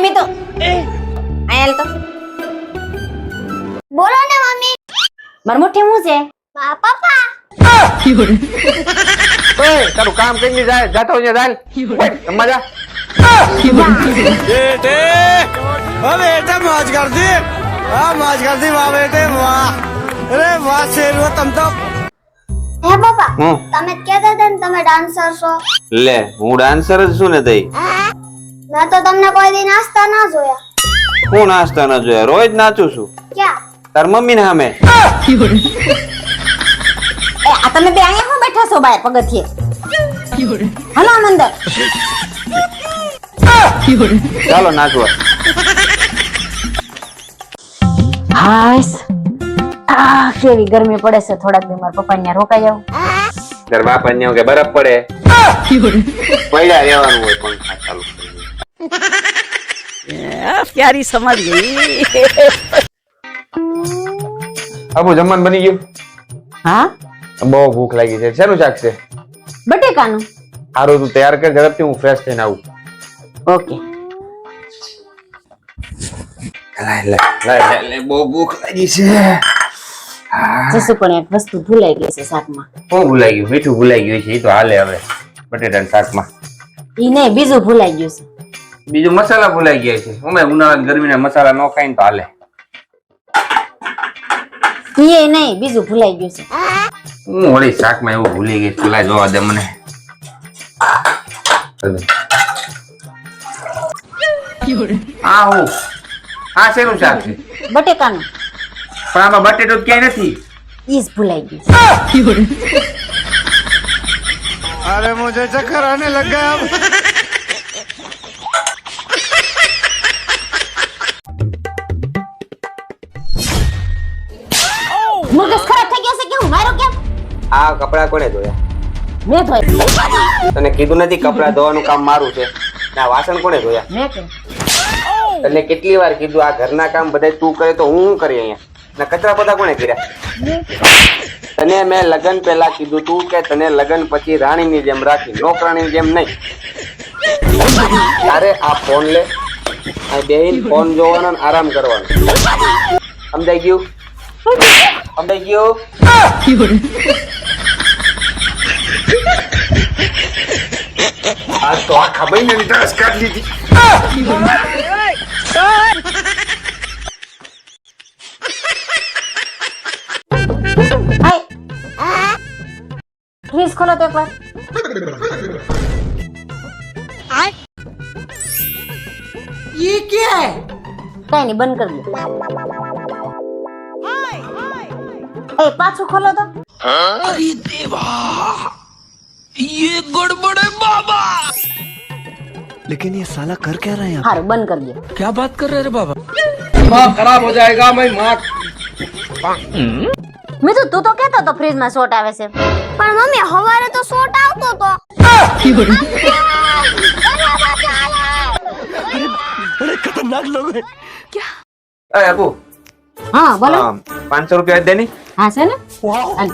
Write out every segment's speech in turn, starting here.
Mummy તો. બોલો ને મમ્મી. મરમોઠે હું છે? તારું કામ કરીને જાય જાતો ને. જા. તમે તમે. ડાન્સર છો. લે હું ડાન્સર જ છું ને તઈ. મેં તો તમને કોઈ દી નાસ્તા ના જોયા. હું નાસ્તા ના જોયા? રોજ નાચું છું. ક્યાં? તાર મમ્મી ને સામે એ આ તમે બે અહીંયા હું બેઠા છો બહાર પગથિયે? હાલો અંદર. ચાલો નાચવા. હાસ. આ કેવી ગરમી પડે છે. થોડાક દી મારા પપ્પા ત્યાં રોકાઈ જાવ તાર બાપા ને કે બરફ પડે. પડ્યા રહેવાનું હોય પંખા ચાલુ. પ્યારી સમજ ગઈ આબુ જમવાનું બની ગયું? હા? બહુ ભૂખ લાગી છે. શેનું શાક છે? બટેકાનું. સારું તું તૈયાર કર ઝડપથી હું ફ્રેશ થઈને આવું. ઓકે. લાય લાય લાય પણ એક ભૂલાઈ ગઈ છે શાકમાં. શું ભૂલાઈ ગયું? મીઠું ભૂલાઈ ગયું છે. એ તો હાલે હવે બટેટાના શાકમાં. ઈ નહીં બીજું ભૂલાઈ ગયું છે. બીજું મસાલા ભૂલાઈ ગયા છે. ઉમે ઉનાળા ગરમીના મસાલા ન ખાઈને તો હાલે. એ બીજું ભૂલાઈ ગયું છે. હું વળી શાકમાં એવું ભૂલી ગઈ પેલા જોવા દે મને. આ હું? આ શેનું શાક છે? બટેકાનું. પણ આમાં બટેટો ક્યાંય નથી. ઈસ ભૂલાઈ ગયું અરે મુજે ચક્કર આને લગા મગજ ખરાબ થઈ ગયો છે કે મારો કેમ? આ કપડા કોણે ધોયા? મેં ધોયા. તને કીધું નથી કપડા ધોવાનું કામ મારું છે. ના વાસણ કોણે ધોયા? મેં કર્યું તને કેટલી વાર કીધું આ ઘરના કામ બધાય તું કરે તો હું કરી અહીંયા? ના કચરા પોતા કોણે કર્યા? તને મેં લગન પહેલા કીધું તું કે તને લગન પછી રાણીની જેમ રાખી નોકરાણીની જેમ નહીં. તારે આ ફોન લે આ બેહીન ફોન જોવાનો આરામ કરવાનો. સમજાઈ ગયું? સમજાઈ ગયું આ તો આખા મહિનાની ડ્રેસ કાઢી લીધી હાય ફ્રીજ ખોલો તો એકવાર ये क्या है કઈ નહીં બંધ કરી દો એ પાછું ખોલો તો ये गड़बड़ है बाबा लेकिन ये साला कर क्या रहा है यहाँ સારું બંધ કરી દો क्या बात कर रहे रे बाबा મીઠું તું તો કેતો તો ફ્રીજમાં શોટ આવે છે પણ મમ્મી હવારે તો શોટ આવતો તો बड़े खतरनाक लोग हैं અરે અબુ હા બોલો પાંચસો રૂપિયા દે ની હા છે ને? હાલ.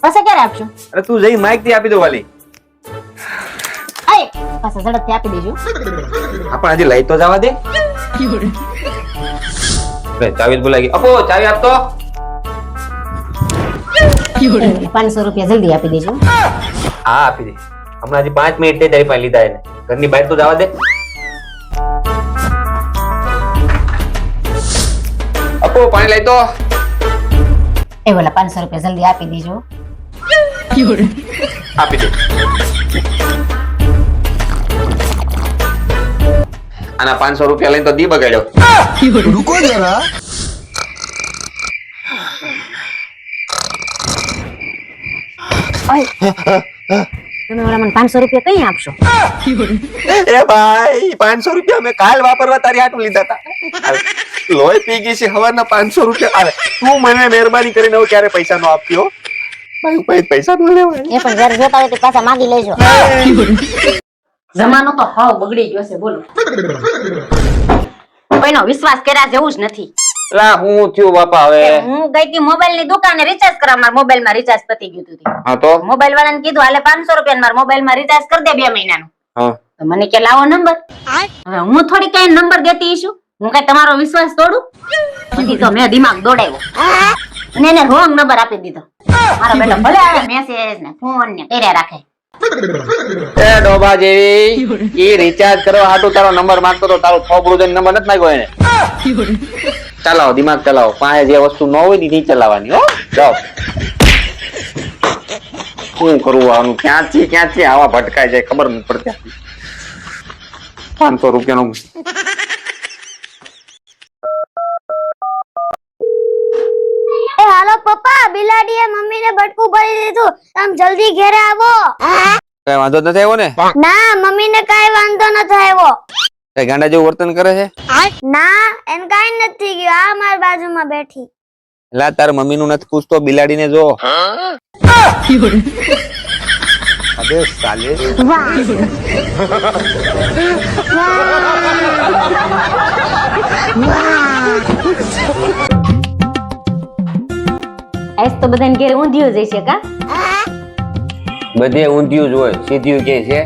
પાછા ક્યારે આપશો? અરે તું જઈ માઇકથી આપી દો વાલી આય પાછા ઝડપથી આપી દેજો. આપણ હજી લઈ તો જવા દે. લે, ચાવી ગઈ અપો ચાવી આપતો? પાંચસો રૂપિયા જલ્દી આપી દેજો. હા આપી દે. હમણાં હજી પાંચ મિનિટ થઈ તારી પાસે લીધા એને. ઘરની બહાર તો જવા દે. અપો પાણી લઈ તો. એ બોલા પાંચસો રૂપિયા જલ્દી આપી દેજો. આપી દે. આના પાંચસો રૂપિયા લઈને તો દી બગાડ્યો. રૂકો જરા. ઓય. તમે ઓલા મને પાંચસો રૂપિયા કઈ આપશો? એ ભાઈ પાંચસો રૂપિયા મેં કાલ વાપરવા તારી આટલું લીધા હતા લોહી પી ગઈ છે હવાના પાંચસો રૂપિયા આવે. તું મને મહેરબાની કરીને હવે ક્યારે પૈસા નો આપ્યો ભાઈ ભાઈ પૈસા નો લેવાય એ પણ જયારે જોતા હોય તો પાછા માગી લેજો. જમાનો તો હાવ બગડી ગયો છે બોલો. કોઈનો વિશ્વાસ કર્યા જેવું જ નથી. લા હું થયું બાપા હવે? હું ગઈ હતી મોબાઈલની દુકાને રિચાર્જ કરવા મારા મોબાઈલમાં રિચાર્જ પતી ગયું હતું હા તો? મોબાઈલ વાળાને કીધું હાલે પાંચસો રૂપિયા મારા મોબાઈલમાં રિચાર્જ કરી દે બે મહિનાનું. હા. તો મને કે લાવો નંબર હવે હું થોડી કઈ નંબર દેતી છું હું કઈ તમારો વિશ્વાસ તોડું? પછી તો મેં દિમાગ દોડાવ્યો. અને એને રોંગ નંબર આપી દીધો. મારા બેટા ભલે આવે મેસેજ ને ફોન ને કર્યા રાખે. એ ડોબા જેવી ઈ રિચાર્જ કરો હાટુ તારો નંબર માંગતો તો તારો થોબડું દઈને નંબર નથી માંગ્યો એને. ચલાવો દિમાગ ચલાવો. પાસે જે વસ્તુ ન હોયની ચલાવવાની હો. જાઓ. શું કરવું આનું? ક્યાંથી ક્યાંથી આવા ભટકાય જાય ખબર નથી પડતી. પાંચસો રૂપિયાનું એ હાલો પપ્પા બિલાડીએ મમ્મીને બટકું ભરી દીધું. તમે જલ્દી ઘરે આવો. કઈ વાંધો નથી આવ્યો ને? ના મમ્મીને કઈ વાંધો નથી આવ્યો. કઈ ગાંડા જેવું વર્તન કરે છે? ના એને કઈ નથી ગયું. આ મારી બાજુમાં બેઠી. લા તાર મમ્મી નું નથી પૂછતો બિલાડીને જો. અબે સાલે. આજ તો બધાને ઘેર ઊંધિયું જ છે કા? બધે ઊંધિયું જ હોય સીધ્યું કે છે?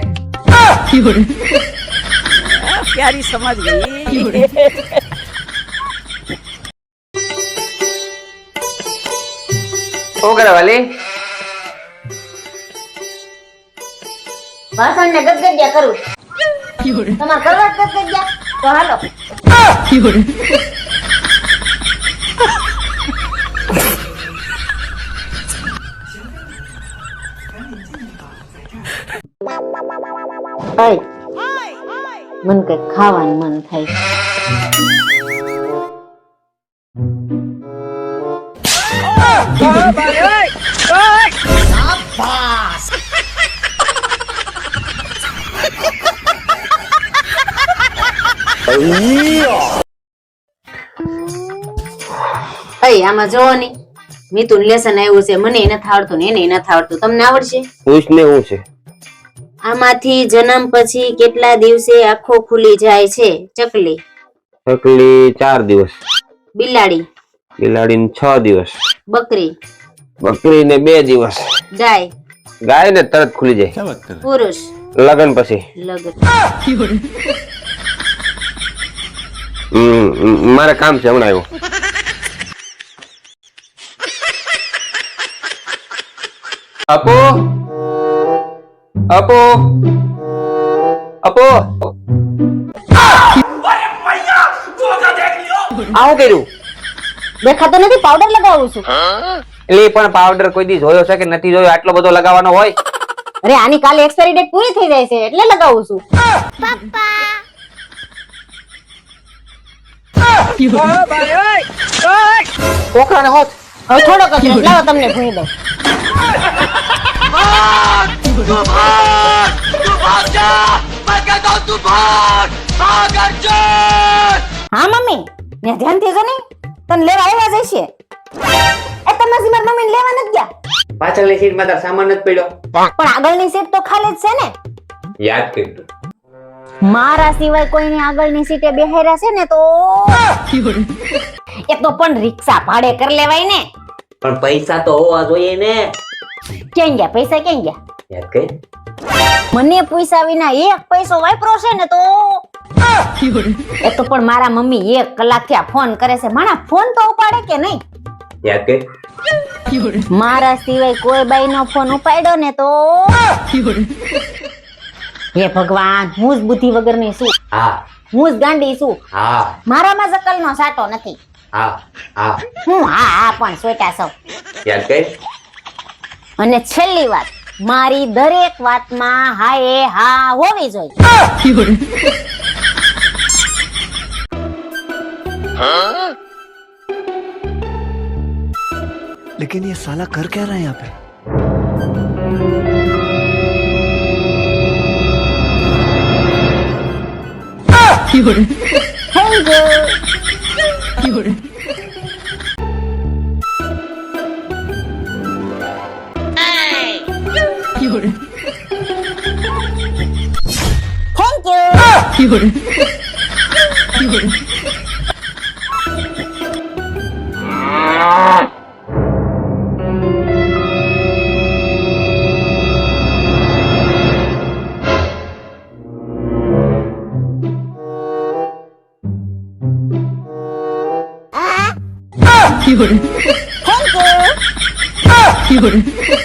પ્યારી સમાજ ગઈ શું કરે વાલી? વાસણ ને ગદગદિયા કરું. તમારે કરવા ગદગદિયા? તો હાલો. ઓય મને કઈ ખાવાનું મન થાય. આમાં જોવાની મિતુન લેસન આવ્યું છે મને નથી આવડતું ને એને નથી આવડતું. તમને આવડશે? પૂછ ને હું છે. આમાંથી જન્મ પછી કેટલા દિવસે આંખો ખુલી જાય છે? ચકલી. ચકલી ચાર દિવસ. બિલાડી. બિલાડીને છ દિવસ. બકરી. બકરીને બે દિવસ. ગાય. ગાય ને તરત ખુલી જાય. પુરુષ. લગન પછી. લગન. મારે કામ છે હમણાં આવ્યું. અપો અપો. અપો. આવું કર્યું? દેખાતો નથી પાવડર લગાવું છું. એટલે પણ પાવડર કોઈ દી જોયો છે કે નથી જોયો? આટલો બધો લગાવવાનો હોય? અરે આની કાલે એક્સપાયરી ડેટ પૂરી થઈ જાય છે એટલે લગાવું છું. કોકરાને હોત. હવે થોડોક. લાવો તમને ભૂંઈ દઉં. હા મમ્મી ને ધ્યાનથી જો નહીં તને લેવા આવ્યા જ હશે એ તમે હજી મારી મમ્મીને લેવા નથી ગયા પાછળની સીટમાં તાર સામાન જ પડ્યો પણ આગળની સીટ તો ખાલી જ છે ને યાદ કર્યું મારા સિવાય કોઈની આગળની સીટે બેહેરા છે ને તો એ તો પણ રિક્ષા ભાડે કરી લેવાય ને પણ પૈસા તો હોવા જોઈએ ને. ક્યાં ગયા પૈસા ક્યાં ગયા યાદ મને પૈસા વિના એક પૈસો વાપરો છે ને તો? એ તો પણ મારા મમ્મી એક કલાકથી ફોન કરે છે. મારા ફોન તો ઉપાડે કે નહીં? યાદ મારા સિવાય કોઈ બાઈ નો ફોન ઉપાડ્યો ને તો? હે ભગવાન હું જ બુદ્ધિ વગરની છું. હા. હું જ ગાંડી છું. હા. મારામાં જકલ નો સાટો નથી. હા હા. હું હા હા પણ સોટા સૌ. યાદ અને છેલ્લી વાત મારી દરેક વાતમાં હા એ હા હોવી જોઈએ लेकिन ये साला कर क्या रहा है यहाँ पे Thank you. 비올. 땡큐! 비올. 비올. 비올. 땡큐! 비올.